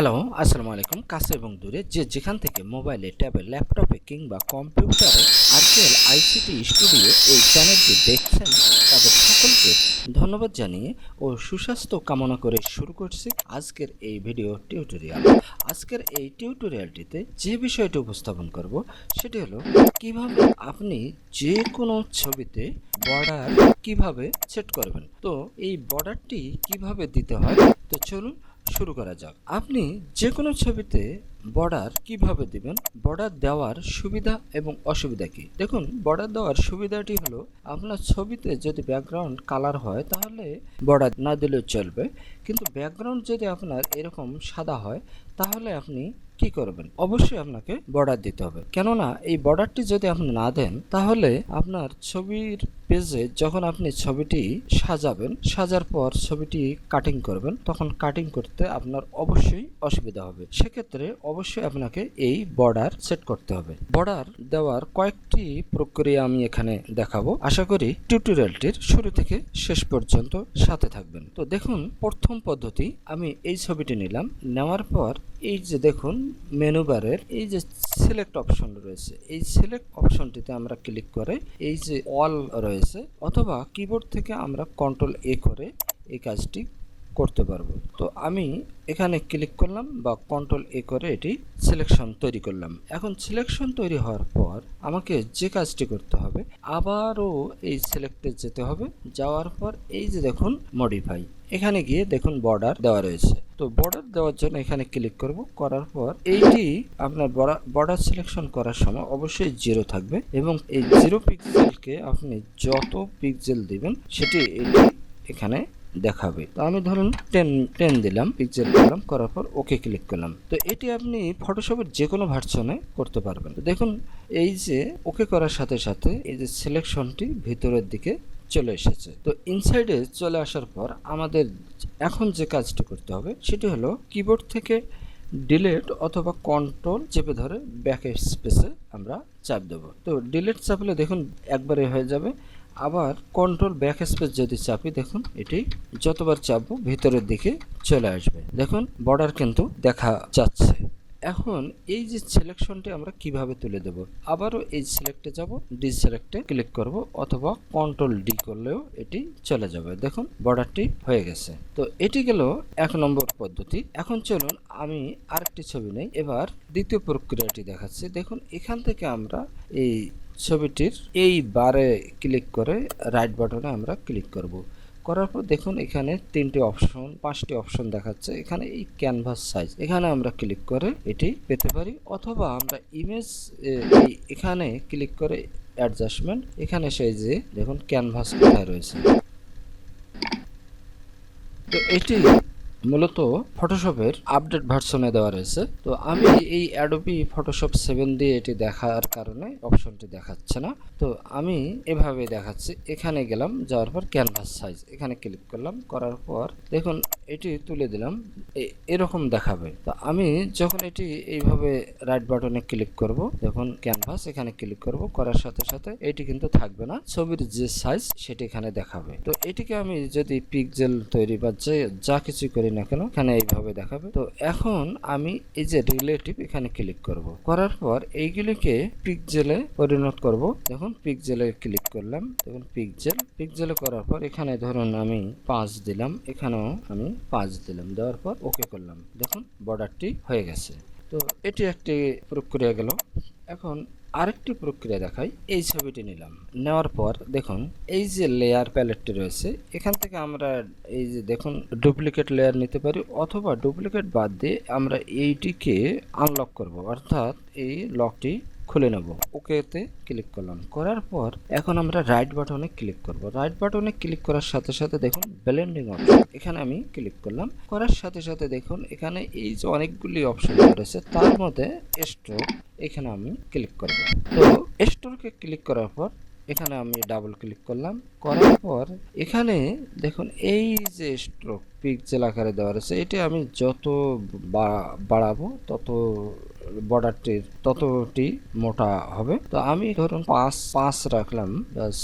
Hello, আসসালামু আলাইকুম। কাছে এবং দূরে যে যেখান থেকে মোবাইলে, ট্যাবে, ল্যাপটপে কিংবা কম্পিউটারে আরকেএল আইসিটি স্টুডিও এই চ্যানেলটি দেখছেন, তাদের সকলকে ধন্যবাদ জানিয়ে ও সুস্বাস্থ্য কামনা করে শুরু করছি আজকের এই ভিডিও টিউটোরিয়াল। আজকের এই টিউটোরিয়ালটিতে যে বিষয়টি উপস্থাপন করব, সেটি হলো কীভাবে আপনি যে কোনো ছবিতে বর্ডার কীভাবে সেট করবেন। তো এই বর্ডারটি কীভাবে দিতে হয়? তো চলুন শুরু করা যাক। আপনি যে কোনো ছবিতে বর্ডার কীভাবে দিবেন? বর্ডার দেওয়ার সুবিধা এবং অসুবিধা কি? দেখুন, বর্ডার দেওয়ার সুবিধাটি হলো, আপনার ছবিতে যদি ব্যাকগ্রাউন্ড কালার হয়, তাহলে বর্ডার না দিলেও চলবে। কিন্তু ব্যাকগ্রাউন্ড যদি আপনার এরকম সাদা হয়, তাহলে আপনি কি করবেন? অবশ্যই আপনাকে বর্ডার দিতে হবে। কেননা, এই বর্ডারটি যদি আপনি না দেন, তাহলে আপনার ছবির পেজে যখন আপনি ছবিটি সাজাবেন, সাজার পর ছবিটি কাটিং করবেন, তখন কাটিং করতে আপনার অবশ্যই অসুবিধা হবে। সেক্ষেত্রে অবশ্যই আপনাকে এই বর্ডার সেট করতে হবে। বর্ডার দেওয়ার কয়েকটি প্রক্রিয়া আমি এখানে দেখাবো। আশা করি টিউটোরিয়ালটির শুরু থেকে শেষ পর্যন্ত সাথে থাকবেন। তো দেখুন, প্রথম পদ্ধতি, আমি এই ছবিটি নিলাম। নেওয়ার পর এই যে দেখুন মেনু বারের এই যে সিলেক্ট অপশন রয়েছে, এই সিলেক্ট অপশনটিতে আমরা ক্লিক করে এই যে অল রয়েছে, অথবা কিবোর্ড থেকে আমরা কন্ট্রোল এ করে এই কাজটি করতে পারব। তো আমি এখানে ক্লিক করলাম বা কন্ট্রোল এ করে এটি সিলেকশন তৈরি করলাম। এখন সিলেকশন তৈরি হওয়ার পর আমাকে যে কাজটি করতে হবে, আবারও এই সিলেক্টে যেতে হবে। যাওয়ার পর এই যে দেখুন মডিফাই এখানে গিয়ে দেখুন বর্ডার দেওয়া রয়েছে। তো বর্ডার দেওয়ার জন্য এখানে ক্লিক করব। করার পর এইটি আপনার বর্ডার সিলেকশন করার সময় অবশ্যই জিরো থাকবে এবং এই জিরো পিক্সেলকে আপনি যত পিক্সেল দিবেন, সেটি এখানে দেখাবে। তো আমি ধরুন টেন টেন দিলাম পিকচার দিলাম, করার পর ওকে ক্লিক করলাম। তো এটি আপনি ফটোশপের যে কোনো ভার্সনে করতে পারবেন। তো দেখুন, এই যে ওকে করার সাথে সাথে এই যে সিলেকশনটি ভিতরের দিকে চলে এসেছে। তো ইনসাইডে চলে আসার পর আমাদের এখন যে কাজটি করতে হবে, সেটি হলো কিবোর্ড থেকে ডিলেট অথবা কন্ট্রোল চেপে ধরে ব্যাক স্পেসে আমরা চাপ দেবো। তো ডিলেট চাপলে দেখুন একবারে হয়ে যাবে। আবার কন্ট্রোল ব্যাক স্পেস যদি চাপি, দেখুন এটি যতবার চাপবো ভিতরের দিকে চলে আসবে। দেখুন বর্ডার কিন্তু দেখা যাচ্ছে। এখন এই যে সিলেকশনটি আমরা কীভাবে তুলে দেব? আবারও এই সিলেক্টে যাব ডি সিলেক্টে ক্লিক করব, অথবা কন্ট্রোল ডি করলেও এটি চলে যাবে। দেখুন বর্ডারটি হয়ে গেছে। তো এটি গেল এক নম্বর পদ্ধতি। এখন চলুন, আমি আরেকটি ছবি নেই। এবার দ্বিতীয় প্রক্রিয়াটি দেখাচ্ছি। দেখুন, এখান থেকে আমরা এই ছবিটির এই বারে ক্লিক করে রাইট বাটনে আমরা ক্লিক করব। করার পর দেখুন এখানে তিনটি অপশন পাঁচটি অপশন দেখাচ্ছে। এখানে এই ক্যানভাস সাইজ এখানে আমরা ক্লিক করে এটি পেতে পারি। অথবা আমরা ইমেজ এখানে ক্লিক করে অ্যাডজাস্টমেন্ট এখানে সেই যে দেখুন ক্যানভাস কোথায় রয়েছে। তো এটি মূলত ফটোশপের আপডেট ভার্সনে দেওয়া রয়েছে। তো আমি এই অ্যাডোবি ফটোশপ সেভেন দিয়ে এটি দেখার কারণে অপশনটি দেখাচ্ছে না। তো আমি এভাবে দেখাচ্ছি। এখানে গেলাম, যাওয়ার পর ক্যানভাস সাইজ এখানে ক্লিক করলাম, করার পর দেখুন, এটি তুলে দিলাম। এরকম দেখাবে। তো আমি যখন এটি এইভাবে রাইট বাটনে ক্লিক করব, দেখুন ক্যানভাস এখানে ক্লিক করব, করার সাথে সাথে এটি কিন্তু থাকবে না। ছবির যে সাইজ সেটি এখানে দেখাবে। তো এটিকে আমি যদি পিকজেল তৈরি বা যে, যা কিছু করি না কেন, এখানে এইভাবে দেখাবে। তো এখন আমি এই যে রিলেটিভ এখানে ক্লিক করব। করার পর এইগুলিকে পিকজেলে পরিণত করব। দেখুন পিকজেলে ক্লিক করলাম। দেখুন পিকজেল পিকজেলে করার পর এখানে ধরুন আমি পাঁচ দিলাম। এখানেও আমি পাঁচ দিলাম। দেওয়ার পর ওকে করলাম। দেখুন বর্ডারটি হয়ে গেছে। তো এটি একটি প্রক্রিয়া গেল। এখন আরেকটি প্রক্রিয়া দেখাই। এই ছবিটি নিলাম। নেওয়ার পর দেখুন, এই যে লেয়ার প্যালেটটি রয়েছে, এখান থেকে আমরা এই যে দেখুন ডুপ্লিকেট লেয়ার নিতে পারি অথবা ডুপ্লিকেট বাদ দিয়ে আমরা এইটিকে আনলক করব। অর্থাৎ এই লকটি খুলে নেব। ওকেতে ক্লিক করলাম। করার পর এখন আমরা রাইট বাটনে ক্লিক করব। রাইট বাটনে ক্লিক করার সাথে সাথে দেখুন ব্লেন্ডিং অপশন এখানে আমি ক্লিক করলাম। করার সাথে সাথে দেখুন এখানে এই যে অনেকগুলি অপশন রয়েছে তার মধ্যে স্ট্রোক এখানে আমি ক্লিক করব। তো স্টোরকে ক্লিক করার পর এখানে আমি ডাবল ক্লিক করলাম। করার পর এখানে দেখুন এই যে স্ট্রোক পিকজেল আকারে দেওয়া রয়েছে এটি আমি যত বাড়াবো তত বর্ডারটির ততটি মোটা হবে। তো আমি ধরুন পাঁচ পাঁচ রাখলাম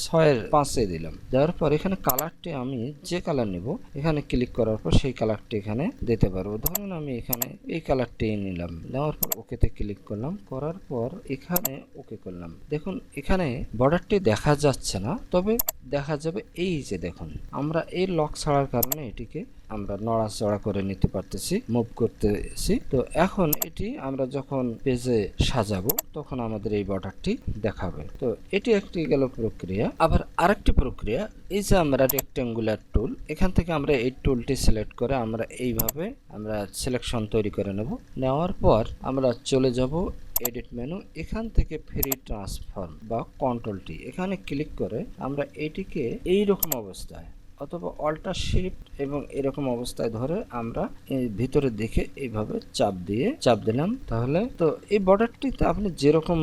ছয়ের পাঁচে দিলাম। দেওয়ার পর এখানে কালারটি আমি যে কালার নেব, এখানে ক্লিক করার পর সেই কালারটি এখানে দিতে পারব। ধরুন আমি এখানে এই কালারটি নিলাম। নেওয়ার পর ওকেতে ক্লিক করলাম। করার পর এখানে ওকে করলাম। দেখুন, এখানে বর্ডারটি দেখা যাচ্ছে না, তবে দেখা যাবে এই যে দেখুন, আমরা এই লক ছাড়ার কারণে এটিকে আমরা নড়াচড়া করে নিতে পারতেছি মুভ করতেছি। তো এখন এটি আমরা যখন পেজে সাজাবো, তখন আমাদের এই বর্ডারটি দেখাবে। তো এটি একটি গেল প্রক্রিয়া। আবার আরেকটি প্রক্রিয়া, এই যে আমরা রেক্টেঙ্গুলার টুল এখান থেকে আমরা এই টুলটি সিলেক্ট করে আমরা এইভাবে আমরা সিলেকশন তৈরি করে নেব। নেওয়ার পর আমরা চলে যাব এডিট মেনু এখান থেকে ফ্রি ট্রান্সফর্ম বা কন্ট্রোলটি এখানে ক্লিক করে আমরা এটিকে এই রকম অবস্থায় অথবা অল্টার শিফট এবং এরকম অবস্থায় ধরে আমরা ভিতরে দেখে এইভাবে চাপ দিয়ে চাপ দিলাম। তাহলে তো এই বর্ডারটিতে আপনি যেরকম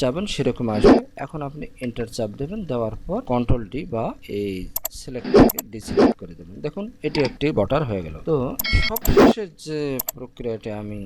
চাবেন সেরকম আসবে। এখন আপনি এন্টার চাপ দেবেন, দেওয়ার পর কন্ট্রোলটি বা এই সিলেক্টটাকে ডিসিলেক্ট করে দেবেন। দেখুন, এটি একটি বর্ডার হয়ে গেল। তো সবশেষের যে প্রক্রিয়াটি আমি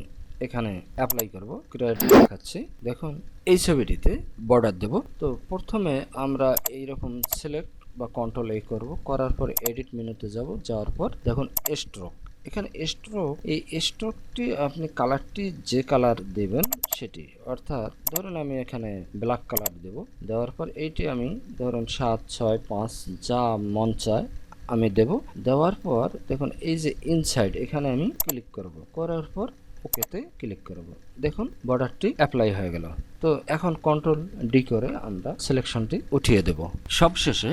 এখানে অ্যাপ্লাই করব, ক্রিয়েট দেখাচ্ছি। দেখুন, এই ছবিটিতে বর্ডার দেব। তো প্রথমে আমরা এই রকম সিলেক্ট বা কন্ট্রোল এই করব। করার পর এডিট মেনুতে যাব। যাওয়ার পর দেখুন স্ট্রোক এখানে স্ট্রোক এই স্ট্রোকটি আপনি কালারটি যে কালার দেবেন সেটি। অর্থাৎ ধরুন আমি এখানে ব্ল্যাক কালার দেব। দেওয়ার পর এইটি আমি ধরুন সাত, ছয়, পাঁচ, যা মন চায় আমি দেব। দেওয়ার পর দেখুন এই যে ইনসাইড এখানে আমি ক্লিক করব। করার পর ওকেতে ক্লিক করব। দেখুন বর্ডারটি অ্যাপ্লাই হয়ে গেল। তো এখন কন্ট্রোল ডি করে আমরা সিলেকশনটি উঠিয়ে দেব। সবশেষে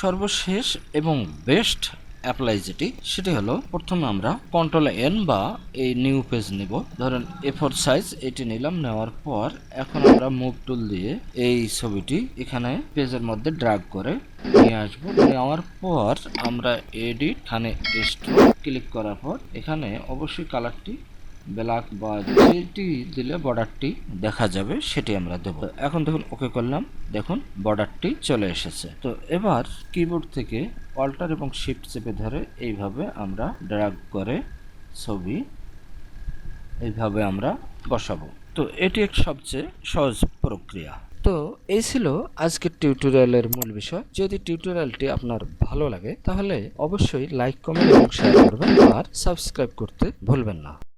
সর্বশেষ এবং বেস্ট অ্যাপ্লাই যেটি, সেটি হলো প্রথমে আমরা কন্ট্রোল এন বা এই নিউ পেজ নিব। ধরেন এ ফোর সাইজ এটি নিলাম, নেওয়ার পর এখন আমরা মুভ টুল দিয়ে এই ছবিটি এখানে পেজের মধ্যে ড্রাগ করে নিয়ে আসব। নেওয়ার পর আমরা এডিট এখানে স্ট্রোক ক্লিক করার পর এখানে অবশ্যই কালারটি ব্ল্যাক বা যেটি দিলে বর্ডারটি দেখা যাবে, সেটি আমরা দেব। এখন দেখুন, ওকে করলাম। দেখুন, বর্ডারটি চলে এসেছে। তো এবার কিবোর্ড থেকে অল্টার এবং শিফট চেপে ধরে এইভাবে আমরা ড্রাগ করে ছবি এইভাবে আমরা বসাবো। তো এটি এক সবচেয়ে সহজ প্রক্রিয়া। তো এই ছিল আজকের টিউটোরিয়ালের মূল বিষয়। যদি টিউটোরিয়ালটি আপনার ভালো লাগে, তাহলে অবশ্যই লাইক কমেন্ট এবং শেয়ার করবেন। আর সাবস্ক্রাইব করতে ভুলবেন না।